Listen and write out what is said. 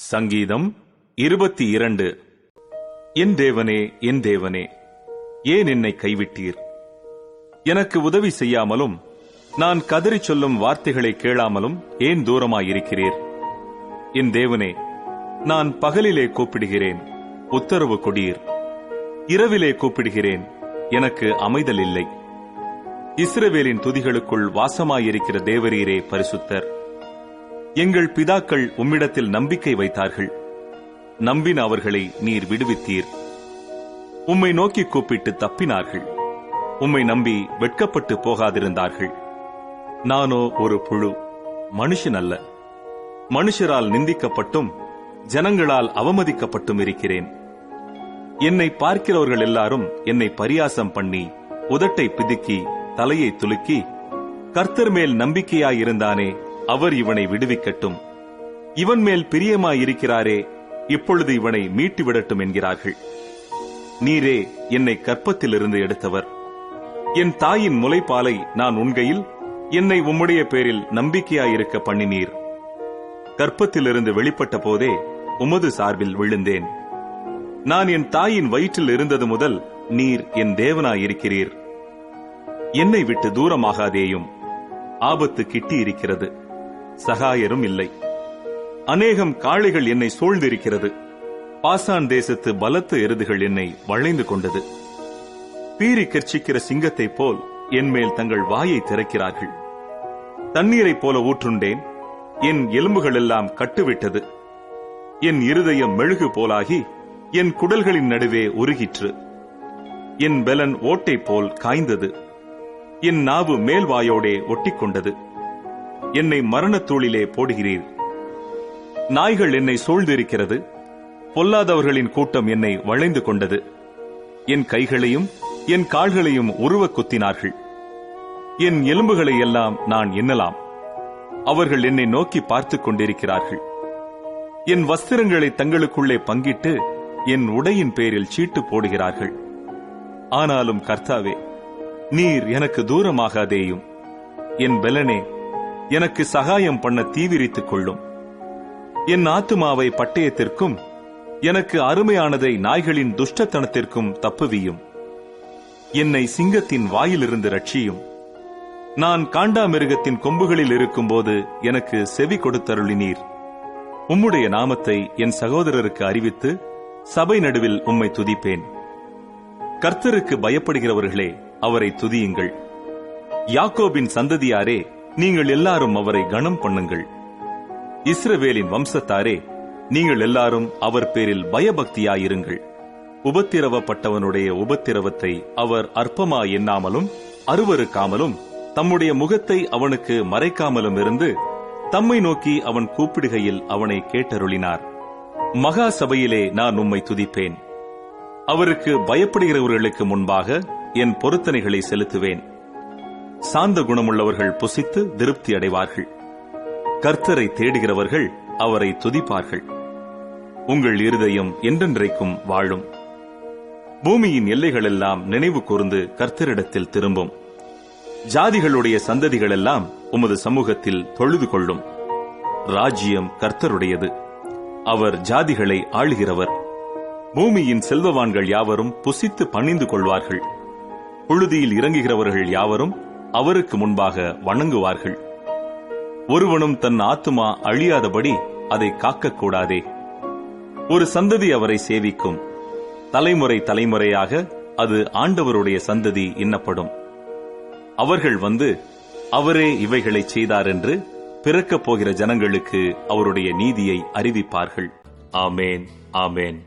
சங்கீதம் இருபத்தி இரண்டு. என் தேவனே என் தேவனே ஏன் என்னை கைவிட்டீர்? எனக்கு உதவி செய்யாமலும் நான் கதறி சொல்லும் வார்த்தைகளை கேளாமலும் ஏன் தூரமாயிருக்கிறீர்? என் தேவனே நான் பகலிலே கூப்பிடுகிறேன் உத்தரவு கொடீர். இரவிலே கூப்பிடுகிறேன் எனக்கு அமைதல் இல்லை இஸ்ரவேலின் துதிகளுக்குள் வாசமாயிருக்கிற தேவரீரே பரிசுத்தர். எங்கள் பிதாக்கள் உம்மிடத்தில் நம்பிக்கை வைத்தார்கள். நம்பின அவர்களை நீர் விடுவித்தீர். உம்மை நோக்கி கூப்பிட்டு தப்பினார்கள். உம்மை நம்பி வெட்கப்பட்டு போகாதிருந்தார்கள். நானோ ஒரு புழு மனுஷன் அல்ல மனுஷரால் நிந்திக்கப்பட்டும் ஜனங்களால் அவமதிக்கப்பட்டும் இருக்கிறேன். என்னை பார்க்கிறவர்கள் எல்லாரும் என்னை பரியாசம் பண்ணி உதட்டை பிதுக்கி தலையை துலுக்கி கர்த்தர் மேல் நம்பிக்கையாயிருந்தானே அவர் இவனை விடுவிக்கட்டும். இவன் மேல் பிரியமாயிருக்கிறாரே இப்பொழுது இவனை மீட்டுவிடட்டும் என்கிறார்கள். நீரே என்னை கற்பத்திலிருந்து எடுத்தவர். என் தாயின் முலைப்பாலை நான் உண்கையில் என்னை உம்முடைய பேரில் நம்பிக்கையாயிருக்க பண்ணினீர். கற்பத்திலிருந்து வெளிப்பட்ட போதே உமது சார்பில் விழுந்தேன். நான் என் தாயின் வயிற்றில் இருந்தது முதல் நீர் என் தேவனாயிருக்கிறீர். என்னை விட்டு தூரமாகாதேயும். ஆபத்து கிட்டி இருக்கிறது சகாயரும் இல்லை. அநேகம் காளைகள் என்னை சூழ்ந்திருக்கிறது. பாசான் தேசத்து பலத்த எருதுகள் என்னை வளைந்து கொண்டது. பீறி கர்ச்சிக்கிற சிங்கத்தைப் போல் என்மேல் தங்கள் வாயை திறக்கிறார்கள். தண்ணீரைப் போல ஊற்றுண்டேன். என் எலும்புகள் எல்லாம் கட்டுவிட்டது. என் இருதயம் மெழுகு போலாகி என் குடல்களின் நடுவே உருகிற்று. என் பெலன் ஓட்டை போல் காய்ந்தது. என் நாவு மேல்வாயோடே ஒட்டிக்கொண்டது. என்னை மரணத்தூளிலே போடுகிறீர். நாய்கள் என்னை சூழ்ந்திருக்கிறது. பொல்லாதவர்களின் கூட்டம் என்னை வளைந்து கொண்டது. என் கைகளையும் என் கால்களையும் உருவ குத்தினார்கள். என் எலும்புகளை எல்லாம் நான் எண்ணலாம். அவர்கள் என்னை நோக்கி பார்த்துக் கொண்டிருக்கிறார்கள். என் வஸ்திரங்களை தங்களுக்குள்ளே பங்கிட்டு என் உடையின் பேரில் சீட்டு போடுகிறார்கள். ஆனாலும் கர்த்தாவே நீர் எனக்கு தூரமாகாதேயும். என் பலனே எனக்கு சகாயம் பண்ண தீவிரித்துக் கொள்ளும். என் ஆத்துமாவை பட்டயத்திற்கும் எனக்கு அருமையானதை நாய்களின் துஷ்டத்தனத்திற்கும் தப்புவியும். என்னை சிங்கத்தின் வாயிலிருந்து ரட்சியும். நான் காண்டாமிருகத்தின் கொம்புகளில் இருக்கும்போது எனக்கு செவி கொடுத்தருளினீர். உம்முடைய நாமத்தை என் சகோதரருக்கு அறிவித்து சபை நடுவில் உம்மை துதிப்பேன். கர்த்தருக்கு பயப்படுகிறவர்களே அவரை துதியுங்கள். யாக்கோபின் சந்ததியாரே நீங்கள் எல்லாரும் அவரை கனம் பண்ணுங்கள். இஸ்ரவேலின் வம்சத்தாரே நீங்கள் எல்லாரும் அவர் பேரில் பயபக்தியாயிருங்கள். உபத்திரவப்பட்டவனுடைய உபத்திரவத்தை அவர் அற்பமா எண்ணாமலும் அருவருக்காமலும் தம்முடைய முகத்தை அவனுக்கு மறைக்காமலும் இருந்து தம்மை நோக்கி அவன் கூப்பிடுகையில் அவனை கேட்டருளினார். மகா சபையிலே நான் உம்மை துதிப்பேன். அவருக்கு பயப்படுகிறவர்களுக்கு முன்பாக என் பொருத்தனைகளை செலுத்துவேன். சாந்த குணமுள்ளவர்கள் புசித்து திருப்தி அடைவார்கள். கர்த்தரை தேடுகிறவர்கள் அவரை துதிப்பார்கள். உங்கள் இருதயம் என்றென்றைக்கும் வாழும். பூமியின் எல்லைகளெல்லாம் நினைவு கூர்ந்து கர்த்தரிடத்தில் திரும்பும். ஜாதிகளுடைய சந்ததிகளெல்லாம் உமது சமூகத்தில் தொழுது கொள்ளும். ராஜ்யம் கர்த்தருடையது. அவர் ஜாதிகளை ஆளுகிறவர். பூமியின் செல்வவான்கள் யாவரும் புசித்து பணிந்து கொள்வார்கள். புழுதியில் இறங்குகிறவர்கள் யாவரும் அவருக்கு முன்பாக வணங்குவார்கள். ஒருவனும் தன் ஆத்துமா அழியாதபடி அதை காக்கக்கூடாதே. ஒரு சந்ததி அவரை சேவிக்கும். தலைமுறை தலைமுறையாக அது ஆண்டவருடைய சந்ததி எண்ணப்படும் அவர்கள் வந்து அவரே இவைகளை செய்தார் என்று பிறக்கப் போகிற ஜனங்களுக்கு அவருடைய நீதியை அறிவிப்பார்கள். ஆமேன் ஆமேன்.